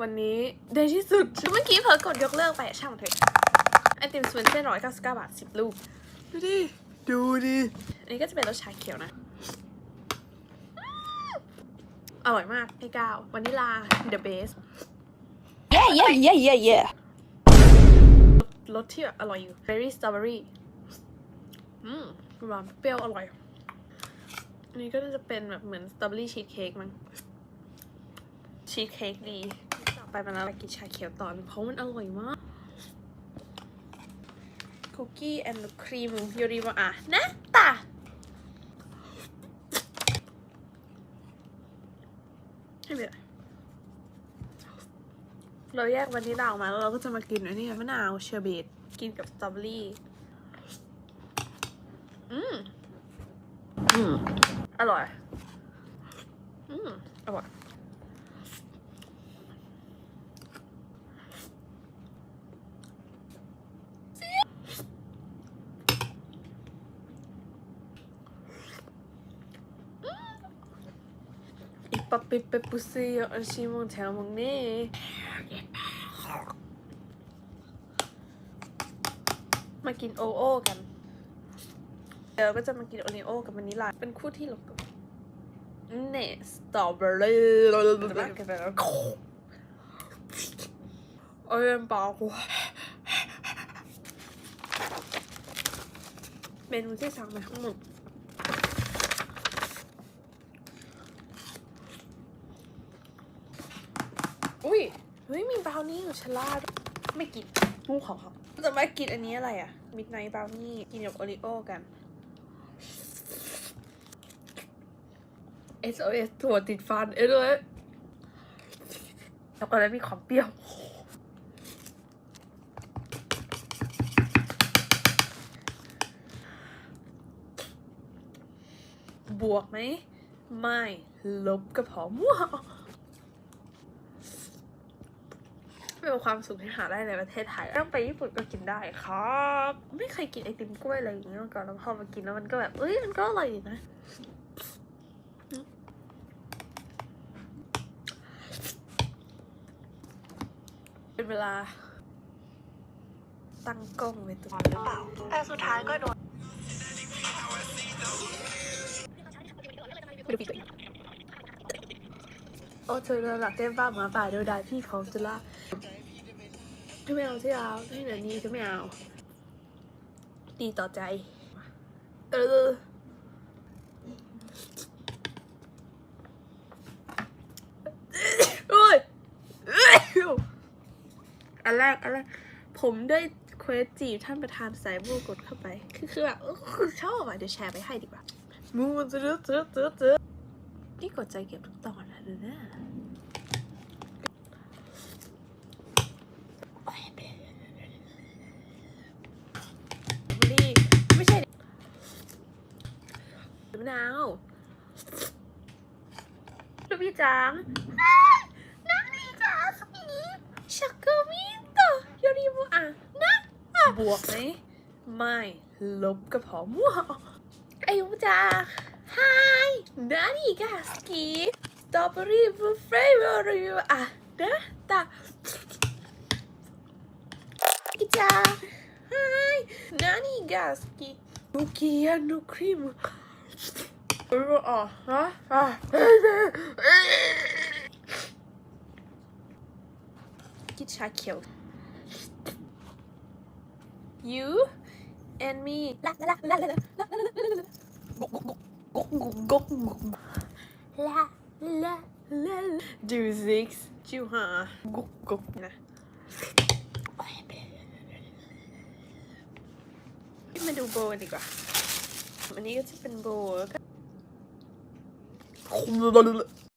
วันนี้ได้ที่สุด เมื่อกี้เผลอกดยกเลิกไปอะช่างมันเถอะไอติมสวนเส้นร้อยเก้าสิบเก้าบาทสิบลูก ดูดิ ดูดิ อันนี้ก็จะเป็นรสชาเขียวนะ อร่อยมากไอ้ก้าววานิลา the best Yeah, yeah, yeah, yeah, yeah. รสที่แบบอร่อยอยู่ berry strawberry อืมหวานเปรี้ยวอร่อย อันนี้ก็จะเป็นแบบเหมือนสตรอเบอรี่ชีสเค้กมั้งชีสเค้กดีต่อ ไปมาแล้วกินชาเขียวต่อเพราะมันอร่อยมากคุกกี้แอนด์ครีมโยริมาอะนะตาให้เบียร์เราแยกวานิลลาออกมาแล้วเราก็จะมากินอันนี้มะนาวเชอร์เบตกินกับสตรอเบอรี่ อืม อืม อร่อย อืม อร่อย 빠삐 빼뿌스요 얼씨몽 잘 먹네 마 긴 오오งแถวมึงนี่มากินโอ๊ะกันแล้วก็จะมากินโอเนโอกับมันนิลาเป็นคู่ที่หลกันเนสตอเบอร์รี่โอ้เรนบาร์เมนูที่สั่งมาทั้งหมด ราวนี่อยู่ชลาดไม่กินมูของเขาจะมากินอันนี้อะไรอะมิดไนท์บราวนี่กินกับโอริโอกัน SOS ถั่วติดฟันเอ้ยเลยแล้วก็แล้วมีความเปรี้ยวบวกไหม ไม่ ลบก็พอว้าว เป็นความสุขที่หาได้ในประเทศไทยต้องไปญี่ปุ่นก็กินได้ครับ ไม่เคยกินไอติมกล้วยอะไรอย่างนี้มาก่อนแล้วพอมากินแล้วมันก็แบบเอ้ยมันก็อร่อยดีนะเป็นเวลา ตั้งกล้องไว้ตรงนี้หรือเปล่าแต่สุดท้ายก็โดนไม่ดูปีตัวเองโอ้เธอระดับเต้นบ้าหมาป่าเดียวดายพี่ของจุฬา ถ้าไม่เอาที่เอาที่ไหนนี้จะไม่เอา ดีต่อใจ เอออ้ยอันแรกอันแรกผมได้เควสจีบท่านประธานสายบูกดเข้าไป คือคือแบบเออคือชอบอะเดี๋ยวแชร์ไปให้ดีกว่ามูมันจะเจอเจอเจอเจอนี่กดใจเก็บทุกตอนนะดูนะนี่ไม่ใช่ มะนาวลูกพี่จังนักดีจ้าสปีชักเกอร์มิโตโยริบุอะนะอะบวกไหมไม่ลบก็พอมั่วอายุจ้า Hi นานี่กาสกีสตรอเบอรี่บลูเฟรเวอร์อะนะตาอีจ้า Hi นานี่กาสกีนุกี้ยนุครีม เอออะฮะอะกินชาเขียว you and me ลักลักลักลักลักลักลักลักกกกกกก อันนี้ก็จะเป็นโบแล้ว